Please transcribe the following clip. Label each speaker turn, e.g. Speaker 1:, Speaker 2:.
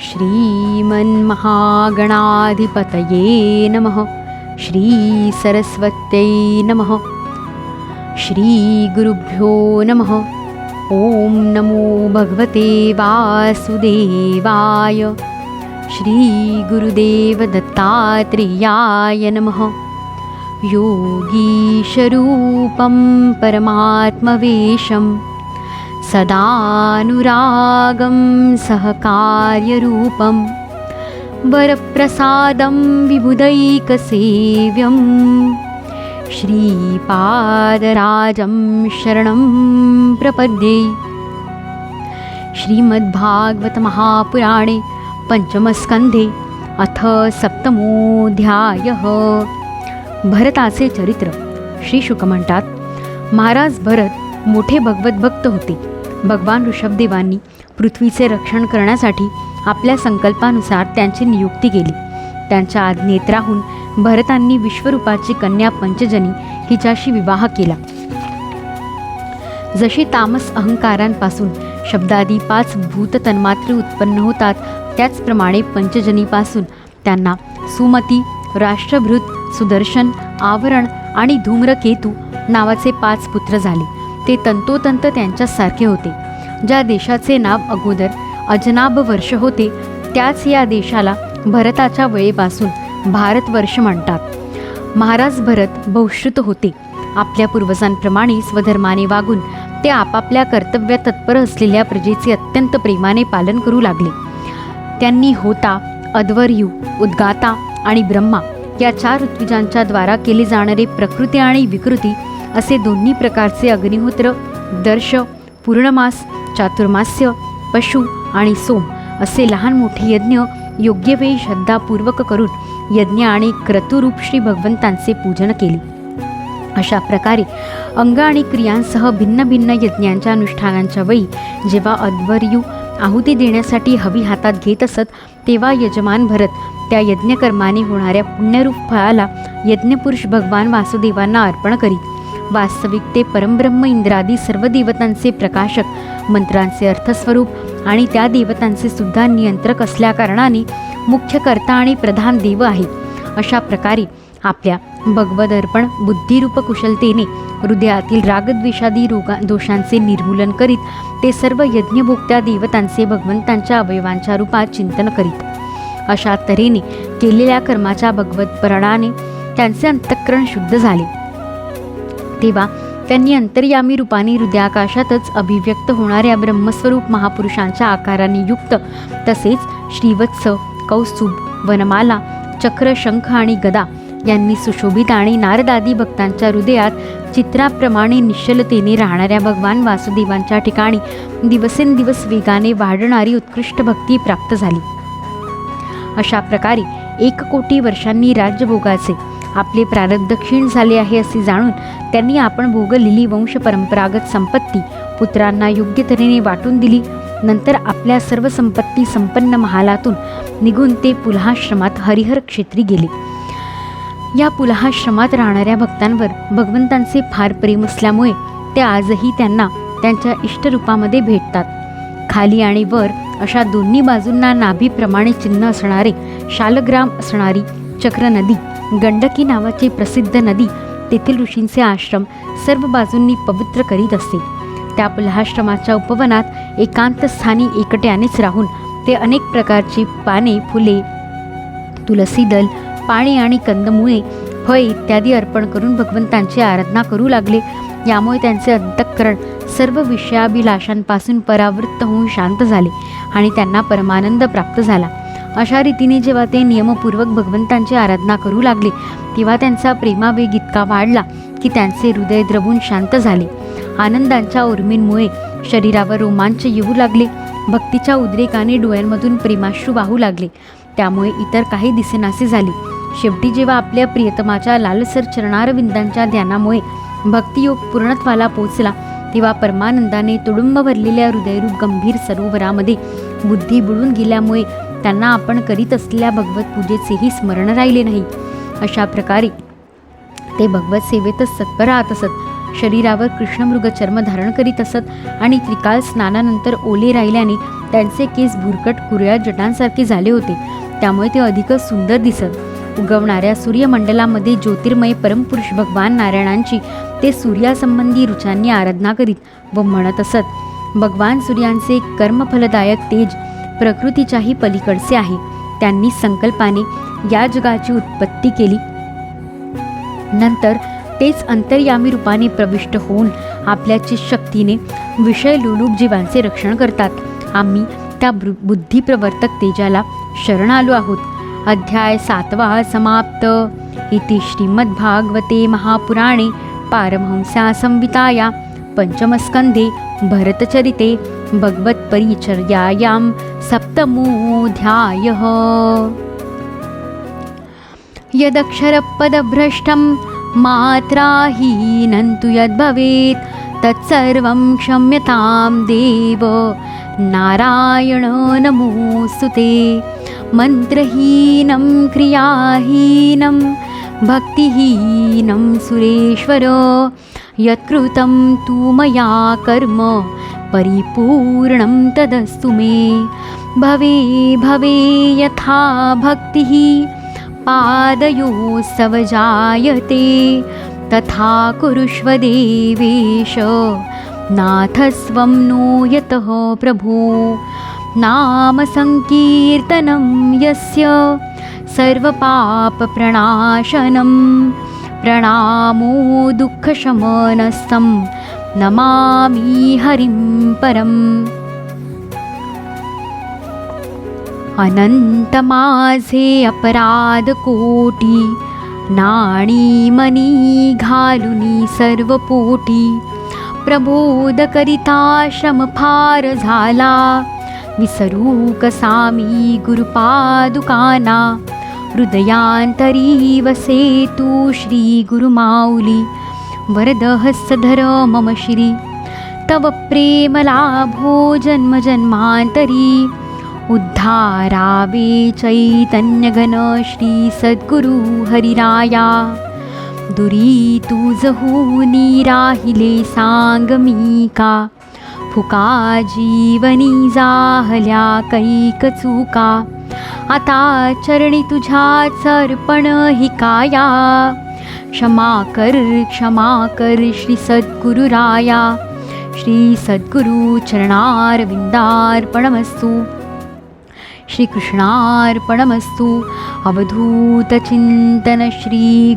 Speaker 1: श्रीमन्महागणाधिपतये नमः। श्रीसरस्वत्यै नमः। श्रीगुरुभ्यो नमः। ॐ नमो भगवते वासुदेवाय। श्रीगुरुदेवदत्तात्रेयाय नमः। योगीशरूपं परमात्मवेशं सदानुरागं सहकार्यरूपं वरप्रसादं विबुदैकसेव्यं श्रीपादराजं शरणं प्रपद्ये। श्रीमद्भागवतमहापुराणे पञ्चमस्कन्धे अथ सप्तमोऽध्यायः। भरताचे चरित्र श्री म्हणतात महाराज भरत मोठे भगवत भक्त होते। भगवान ऋषभदेवांनी पृथ्वीचे रक्षण करण्यासाठी आपल्या संकल्पानुसार त्यांची नियुक्ती केली. त्यांच्या आज्ञेत राहून भरतांनी विश्वरूपाची कन्या पंचजनी हिच्याशी विवाह केला. जशी तामस अहंकारांपासून शब्दादी पाच भूत तन्मात्रे उत्पन्न होतात त्याचप्रमाणे पंचजनीपासून त्यांना सुमती राष्ट्रभृत सुदर्शन आवरण आणि धूम्रकेतू नावाचे पाच पुत्र झाले. ते तंतोतंत त्यांच्यासारखे होते. ज्या देशाचे नाव अगोदर अजनाब वर्ष होते त्याच या देशाला भरताच्या वेळेपासून भारतवर्ष म्हणतात. महाराज भरत बहुश्रुत होते. आपल्या पूर्वजांप्रमाणे स्वधर्माने वागून ते आपापल्या कर्तव्य तत्पर असलेल्या प्रजेचे अत्यंत प्रेमाने पालन करू लागले. त्यांनी होता अद्वर्यु उद्गाता आणि ब्रह्मा या चार ऋत्विजांच्या द्वारा केले जाणारे प्रकृती आणि विकृती असे दोन्ही प्रकारचे अग्निहोत्र दर्श पूर्णमास चातुर्मास्य पशु आणि सोम असे लहान मोठे यज्ञ योग्य वेळी श्रद्धापूर्वक करून यज्ञ आणि क्रतुरूप श्री भगवंतांचे पूजन केले. अशा प्रकारे अंग आणि क्रियांसह भिन्न भिन्न यज्ञांच्या अनुष्ठानांच्या वेळी जेव्हा अध्वर्यू आहुती देण्यासाठी हवी हातात घेत असत तेव्हा यजमान भरत त्या यज्ञकर्माने होणाऱ्या पुण्यरूप फळाला यज्ञपुरुष भगवान वासुदेवांना अर्पण करीत. वास्तविक ते परमब्रह्म इंद्रादी सर्व देवतांचे प्रकाशक मंत्रांचे अर्थस्वरूप आणि त्या देवतांचे सुद्धा नियंत्रक असल्याकारणाने मुख्य कर्ता आणि प्रधान देव आहेत. अशा प्रकारे आपल्या भगवदर्पण बुद्धिरूप कुशलतेने हृदयातील रागद्वेषादी रोगा दोषांचे निर्मूलन करीत ते सर्व यज्ञभोक्त्या देवतांचे भगवंतांच्या अवयवांच्या रूपात चिंतन करीत. अशा तऱ्हेने केलेल्या कर्माच्या भगवतपरणाने त्यांचे अंतःकरण शुद्ध झाले. तेव्हा त्यांनी अंतर्यामी रूपाने हृदयाकाशातच अभिव्यक्त होणाऱ्या ब्रह्मस्वरूप महापुरुषांच्या आकाराने युक्त तसेच श्रीवत्स कौस्तुभ वनमाला चक्र शंख आणि गदा यांनी सुशोभित आणि नारदादी भक्तांच्या हृदयात चित्राप्रमाणे निश्चलतेने राहणाऱ्या भगवान वासुदेवांच्या ठिकाणी दिवसेंदिवस वेगाने वाढणारी उत्कृष्ट भक्ती प्राप्त झाली. अशा प्रकारे एक कोटी वर्षांनी राज्यभोगाचे आपले प्रारब्ध क्षीण झाले आहे असे जाणून त्यांनी आपण भोगलेली वंश परंपरागत संपत्ती पुत्रांना योग्य तऱ्हेने वाटून दिली. नंतर आपल्या सर्व संपत्ती संपन्न महालातून निघून ते पुलहाश्रमात हरिहर क्षेत्री गेले. या पुलहाश्रमात राहणाऱ्या भक्तांवर भगवंतांचे फार प्रेम असल्यामुळे ते आजही त्यांना त्यांच्या इष्टरूपामध्ये भेटतात. खाली आणि वर अशा दोन्ही बाजूंना नाभीप्रमाणे चिन्ह असणारे शालग्राम असणारी चक्र नदी गंडकी नावाची प्रसिद्ध नदी तेथील ऋषींचे आश्रम सर्व बाजूंनी पवित्र करीत असते. त्या पुलहाश्रमाच्या उपवनात एकांत स्थानी एकट्यानेच राहून ते अनेक प्रकारची पाने फुले तुलसी दल पाणी आणि कंदमुळे फळे इत्यादी अर्पण करून भगवंतांची आराधना करू लागले. यामुळे त्यांचे अंतःकरण सर्व विषयाभिलाषांपासून परावृत्त होऊन शांत झाले आणि त्यांना परमानंद प्राप्त झाला. अशा रीतीने जेव्हा ते नियमपूर्वक भगवंतांची आराधना करू लागले तेव्हा त्यांचा प्रेमावेग इतका वाढला की त्यांचे हृदय द्रवून शांत झाले. आनंदांच्या उर्मींमुळे शरीरावर रोमांच येऊ लागले भक्तीच्या उद्रेकाने डोळ्यांमधून प्रेमाश्रू वाहू लागले. त्यामुळे इतर काही दिसेनासे झाले. शेवटी जेव्हा आपल्या प्रियतमाच्या लालसर चरणारविंदांच्या ध्यानामुळे भक्तियोग पूर्णत्वाला पोचला तेव्हा परमानंदाने तुडुंब भरलेल्या हृदयरूप गंभीर सरोवरामध्ये बुद्धी बुडून गेल्यामुळे त्यांना आपण करीत असलेल्या भगवत पूजेचेही स्मरण राहिले नाही. अशा प्रकारे ते भगवत सेवेतच सत्पर राहत असत. शरीरावर कृष्णमृग चर्म धारण करीत असत आणि त्रिकाल स्नानानंतर ओले राहिल्याने त्यांचे केस भुरकट कुरळ्या जटांसारखे झाले होते. त्यामुळे ते अधिकच सुंदर दिसत. उगवणाऱ्या सूर्यमंडलामध्ये ज्योतिर्मय परमपुरुष भगवान नारायणांची ते सूर्यासंबंधी रुचांनी आराधना करीत व म्हणत असत भगवान सूर्यांचे कर्मफलदायक तेज प्रकृतीच्याही पलीकडचे आहे. त्यांनी संकल्पाने या जगाची उत्पत्ती केली. नंतर तेच अंतर्यामी रूपाने प्रविष्ट होऊन आपल्याची शक्तीने विषय लुलूप जीवांचे रक्षण करतात. आम्ही त्या बुद्धिप्रवर्तक तेजाला शरण आलो आहोत. अध्याय सातवा समाप्त. इति श्रीमद्भागवते महापुराणे पारमहंसा संहिताया पंचमस्कंधे भरतचरिते भगवत्परिचर्यायां सप्तमोऽध्यायः यदक्षरपदभ्रष्टं मात्राहीनं तु यद्भवेत् तत्सर्वं क्षम्यतां देव। नारायण नमोऽस्तु ते। मन्त्रहीनं क्रियाहीनं भक्तिहीनं सुरेश्वर। यत्कृतं तु मया कर्म परिपूर्णं तदस्तु मे। भवे भवे यथा भक्तिः। पादयोस्तव जायते तथा कुरुष्व देवेश। नाथस्वं नो यतः प्रभो। नामसङ्कीर्तनं यस्य सर्वपापप्रणाशनं। प्रणामो दुःखशमनस्थं नमामि हरिं परम् अनंत माझे अपराध कोटी नाणी मनी घालुनी सर्व पोटी. प्रबोध करिता श्रम फार झाला विसरू कसामी गुरुपादुकाना. हृदयांतरी वसे तू श्री गुरुमाऊली वरदहस्तधर मम श्री. तव प्रेमलाभो जन्मजन्मान्तरी जन्म जन्मांतरी. उद्धारावे चैतन्यघन श्री सद्गुरु हरिराया। दुरी तुझहूनी राहिले सांग मी का फुका जीवनी जाहल्या कैक चुका। आता चरणी तुझ्या चर्पण हि काया क्षमा कर क्षमा कर श्री सद्गुरुराया श्री सद्गुरु चरणारविंदार्पणमस्तु। श्रीकृष्णार्पणमस्तु। अवधूतचिन्तन श्री